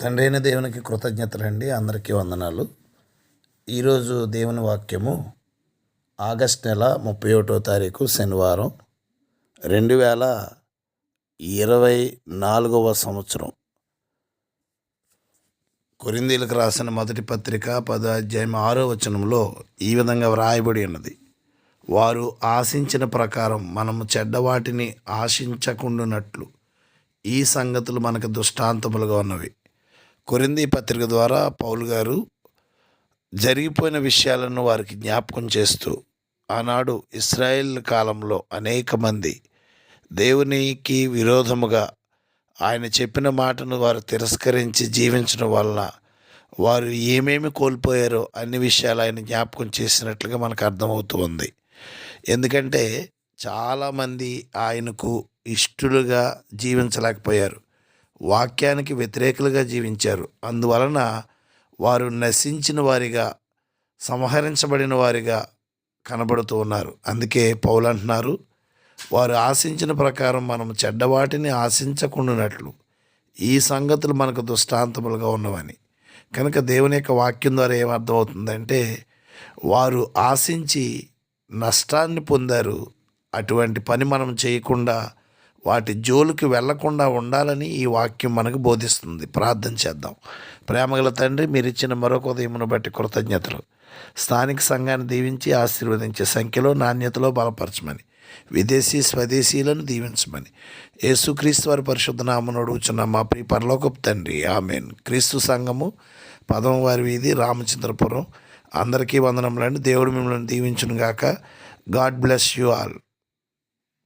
తండ్రి అయిన దేవునికి కృతజ్ఞతలండి. అందరికీ వందనాలు. ఈరోజు దేవుని వాక్యము ఆగస్ట్ నెల ముప్పై ఒకటో తారీఖు శనివారం రెండు వేల ఇరవై నాలుగవ సంవత్సరం. కొరిందీలకు రాసిన మొదటి పత్రిక పద అధ్యాయం ఆరో వచనంలో ఈ విధంగా వ్రాయబడి ఉన్నది. వారు ఆశించిన ప్రకారం మనము చెడ్డవాటిని ఆశించకుండానట్లు ఈ సంగతులు మనకు దృష్టాంతములుగా ఉన్నవి. కొరింది పత్రిక ద్వారా పౌల్ గారు జరిగిపోయిన విషయాలను వారికి జ్ఞాపకం చేస్తూ ఆనాడు ఇస్రాయేల్ కాలంలో అనేక మంది దేవునికి విరోధముగా ఆయన చెప్పిన మాటను వారు తిరస్కరించి జీవించడం వలన వారు ఏమేమి కోల్పోయారో అన్ని విషయాలు ఆయన జ్ఞాపకం చేసినట్లుగా మనకు అర్థమవుతూ ఉంది. ఎందుకంటే చాలామంది ఆయనకు ఇష్టలుగా జీవించలేకపోయారు. వాక్యానికి వ్యతిరేకులుగా జీవించారు. అందువలన వారు నశించిన వారిగా సంహరించబడిన వారిగా కనబడుతూ ఉన్నారు. అందుకే పౌలు అంటున్నారు వారు ఆశించిన ప్రకారం మనం చెడ్డవాటిని ఆశించకుండానట్లు. ఈ సంగతులు మనకు దృష్టాంతములుగా ఉన్నవని. కనుక దేవుని యొక్క వాక్యం ద్వారా ఏమర్థమవుతుందంటే వారు ఆశించి నష్టాన్ని పొందారు. అటువంటి పని మనం చేయకుండా వాటి జోలికి వెళ్ళకుండా ఉండాలని ఈ వాక్యం మనకు బోధిస్తుంది. ప్రార్థన చేద్దాం. ప్రేమగల తండ్రి మీరు ఇచ్చిన మరొక ఉదయమును బట్టి కృతజ్ఞతలు. స్థానిక సంఘాన్ని దీవించి ఆశీర్వదించే సంఖ్యలో నాణ్యతలో బలపరచమని. విదేశీ స్వదేశీలను దీవించమని. యేసుక్రీస్తు వారి పరిశుద్ధ నామను అడుగుచున్న మా ప్రియ పరలోకపు తండ్రి. ఆమెన్. క్రీస్తు సంఘము పదమవారి వీధి రామచంద్రపురం. అందరికీ వందనములండి. దేవుడు మిమ్మల్ని దీవించునుగాక. God bless you all.